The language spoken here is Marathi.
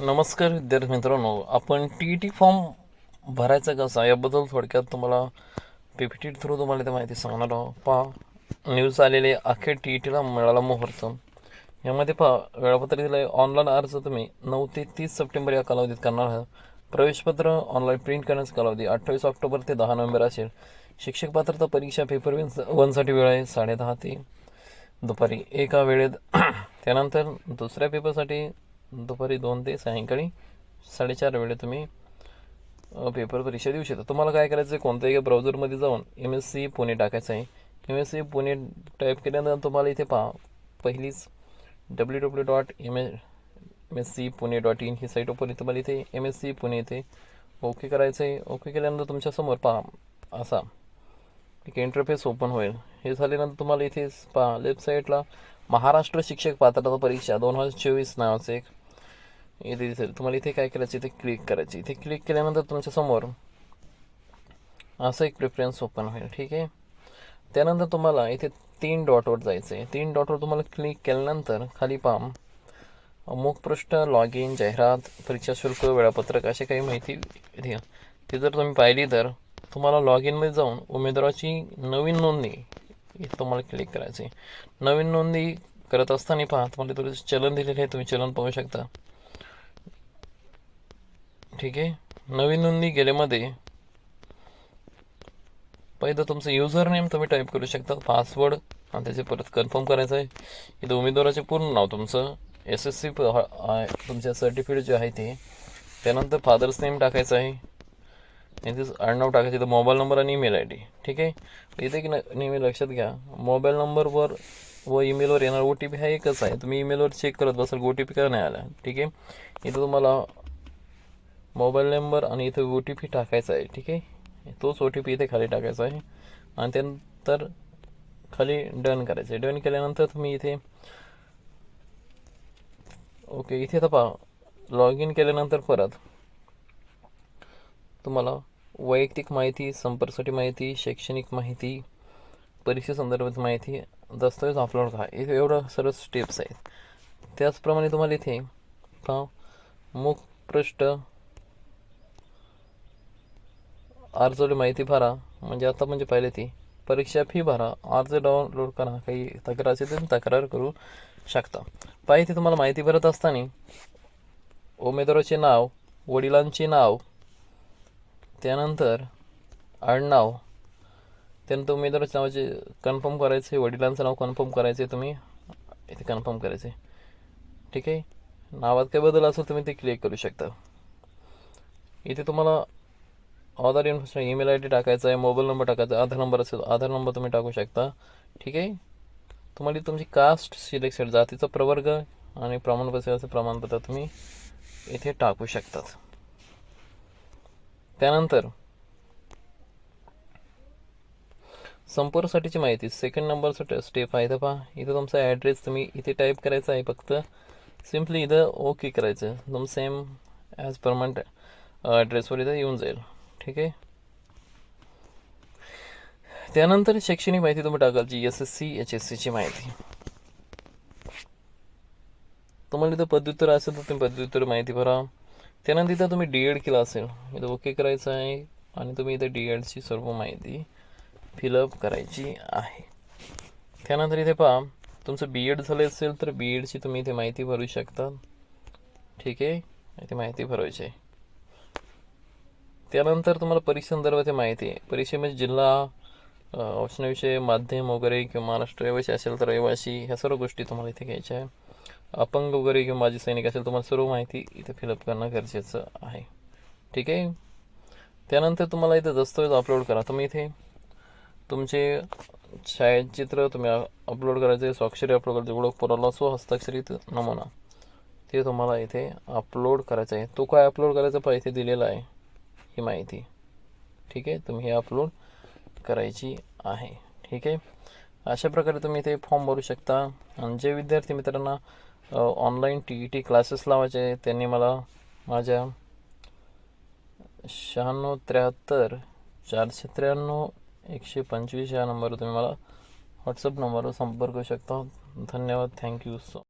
नमस्कार विद्यार्थी मित्रांनो. आपण टी ई टी फॉर्म भरायचा कसा याबद्दल थोडक्यात तुम्हाला पी पी टी थ्रू तुम्हाला ते माहिती सांगणार आहोत. पहा न्यूज आलेले अखेर टी ई टीला मिळाला मुहूर्त. यामध्ये पहा वेळापत्रक दिलं आहे ऑनलाईन अर्ज तुम्ही नऊ ते तीस सप्टेंबर या कालावधीत करणार आहात. प्रवेशपत्र ऑनलाईन प्रिंट करण्याचा कालावधी अठ्ठावीस ऑक्टोबर ते दहा नोव्हेंबर असेल. शिक्षक पात्रता परीक्षा पेपर वन वनसाठी वेळ आहे साडेदहा ते दुपारी. एका वेळेत त्यानंतर दुसऱ्या पेपरसाठी दुपारी दोन ते सायंकाळी साडेचार वेळे तुम्ही पेपर परीक्षा देऊ शकता. तुम्हाला काय करायचं आहे कोणत्याही ब्राउझरमध्ये जाऊन एम एस सी पुणे टाकायचं आहे. M S C Pune type केल्यानंतर तुम्हाला इथे पहा पहिलीच W W dot M M S C Pune dot in he site open तुम्हाला इथे एम एस सी पुणे इथे ओके करायचं आहे ओके केल्यानंतर तुमच्यासमोर पहा असा एक इंटरफेस ओपन होईल. हे झाल्यानंतर तुम्हाला इथे पहा लेफ्ट साईडला महाराष्ट्र शिक्षक पात्रता परीक्षा दोन हजार चोवीस नावाचं एक इथे दिसेल तुम्हाला इथे काय करायचं इथे क्लिक करायची. इथे क्लिक केल्यानंतर तुमच्यासमोर असं एक प्रेफरन्स ओपन होईल ठीक आहे? त्यानंतर तुम्हाला इथे तीन डॉटवर जायचं आहे तीन डॉटवर तुम्हाला क्लिक केल्यानंतर खाली पाम मुखपृष्ठ लॉग इन जाहिरात परीक्षा शुल्क वेळापत्रक अशी काही माहिती घ्या ती जर तुम्ही पाहिली तर तुम्हाला लॉग इनमध्ये जाऊन उमेदवाराची नवीन नोंदणी इथे तुम्हाला क्लिक करायची आहे नवीन नोंदणी करत असताना पहा तुम्हाला थोडं चलन दिलेलं आहे तुम्ही चलन पाहू शकता. ठीक आहे. नवीन नोंदणी गेलेमध्ये पहिलं तुमचं युजर नेम तुम्ही टाईप करू शकता पासवर्ड आणि त्याचे परत कन्फर्म करायचं आहे. इथं उमेदवाराचे पूर्ण नाव तुमचं एस एस सी तुमच्या सर्टिफिकेट जे आहे ते. त्यानंतर फादर्स नेम टाकायचं आहे. इथेच आडनाव टाकायचं तर मोबाईल नंबर आणि ईमेल आय डी ठीक आहे? इथे की न- नेहमी लक्षात घ्या मोबाईल नंबरवर व ईमेलवर येणार ओ टी पी हा एकच आहे. तुम्ही ईमेलवर चेक करत बसाल ओ टी पी का नाही आला? ठीक आहे? इथं तुम्हाला मोबाईल नंबर आणि इथं ओ टी पी टाकायचा आहे ठीक आहे? तोच ओ टी पी इथे खाली टाकायचा आहे. आणि त्यानंतर खाली डन करायचं आहे. डन केल्यानंतर तुम्ही इथे ओके इथे तपा लॉग इन केल्यानंतर परत तुम्हाला वैयक्तिक माहिती संपर्कसाठी माहिती शैक्षणिक माहिती परीक्षेसंदर्भात माहिती दस्तऐवज अपलोड करा. इथे एवढं सर्व स्टेप्स आहेत. त्याचप्रमाणे तुम्हाला इथे पहा मुख अर्जवली माहिती भरा. म्हणजे आता म्हणजे पहिले ती. परीक्षा फी भरा. अर्ज डाउनलोड करा. काही तक्रार असेल तर तक्रार करू शकता. पाहिजे तुम्हाला माहिती भरत असताना उमेदवाराचे नाव वडिलांचे नाव त्यानंतर आडनाव त्यानंतर उमेदवाराच्या नावाचे कन्फर्म करायचे वडिलांचं नाव कन्फर्म करायचे तुम्ही इथे कन्फर्म करायचे. ठीक आहे? नावात काही बदल असेल तुम्ही ते क्लिक करू शकता. इथे तुम्हाला Aadhaar information email I D टाकायचा आहे मोबाईल नंबर टाकायचा आधार नंबर असेल आधार नंबर तुम्ही टाकू शकता. ठीक आहे? तुम्हाला तुमची कास्ट सिलेक्शन जातीचा प्रवर्ग आणि प्रमाणपत्र असं प्रमाणपत्र तुम्ही इथे टाकू शकतात. त्यानंतर संपर्कसाठीची माहिती सेकंड नंबरचा स्टेप आहे तर पहा. इथं तुमचा ॲड्रेस तुम्ही इथे टाईप करायचा आहे फक्त. सिम्पली इथं ओके करायचं. तुम सेम ॲज परमनंट ॲड्रेसवर इथं येऊन जाईल. ठीक आहे. त्यानंतर शैक्षणिक माहिती तुम्ही टाकायची S S C H S सीची माहिती. तुम्हाला इथं पदव्युत्तर असेल तर तुम्ही पदव्युत्तर माहिती भरा. त्यानंतर इथं तुम्ही डी एड केला असेल इथं ओके करायचं आहे आणि तुम्ही इथं डी एडची सर्व माहिती फिलअप करायची आहे. त्यानंतर इथे पहा तुमचं बी एड झालं असेल तर बी एडची तुम्ही इथे माहिती भरू शकता. ठीक आहे? इथे माहिती भरवायची आहे. त्यानंतर तुम्हाला परीक्षेसंदर्भात माहिती आहे. परीक्षेमध्ये म्हणजे जिल्हा औषणाविषयी माध्यम वगैरे किंवा महाराष्ट्र रहिवासी असेल तर रहिवासी ह्या सर्व गोष्टी तुम्हाला इथे घ्यायच्या आहे अपंग वगैरे किंवा माजी सैनिक असेल तुम्हाला सर्व माहिती इथे फिलअप करणं गरजेचं आहे. ठीक आहे? त्यानंतर तुम्हाला इथे दस्तऐवज अपलोड करा. तुम्ही इथे तुमचे छायाचित्र तुम्ही अपलोड करायचे स्वाक्षरी अपलोड करायचे ओळख पुराला स्व हस्ताक्षरित नमुना. ते तुम्हाला इथे अपलोड करायचं आहे. तो काय अपलोड करायचा पहा इथे दिलेला आहे. ही माहिती. ठीक आहे? तुम्ही अपलोड करायची आहे. ठीक आहे? अशा प्रकारे तुम्ही इथे फॉर्म भरू शकता. आणि जे विद्यार्थी मित्रांना online T E T classes लावायचे त्यांनी मला माझ्या शहाण्णव त्र्याहत्तर चारशे त्र्याण्णव एकशे पंचवीस या नंबरवर तुम्ही मला व्हॉट्सअप नंबरवर संपर्क करू शकता. धन्यवाद. Thank you so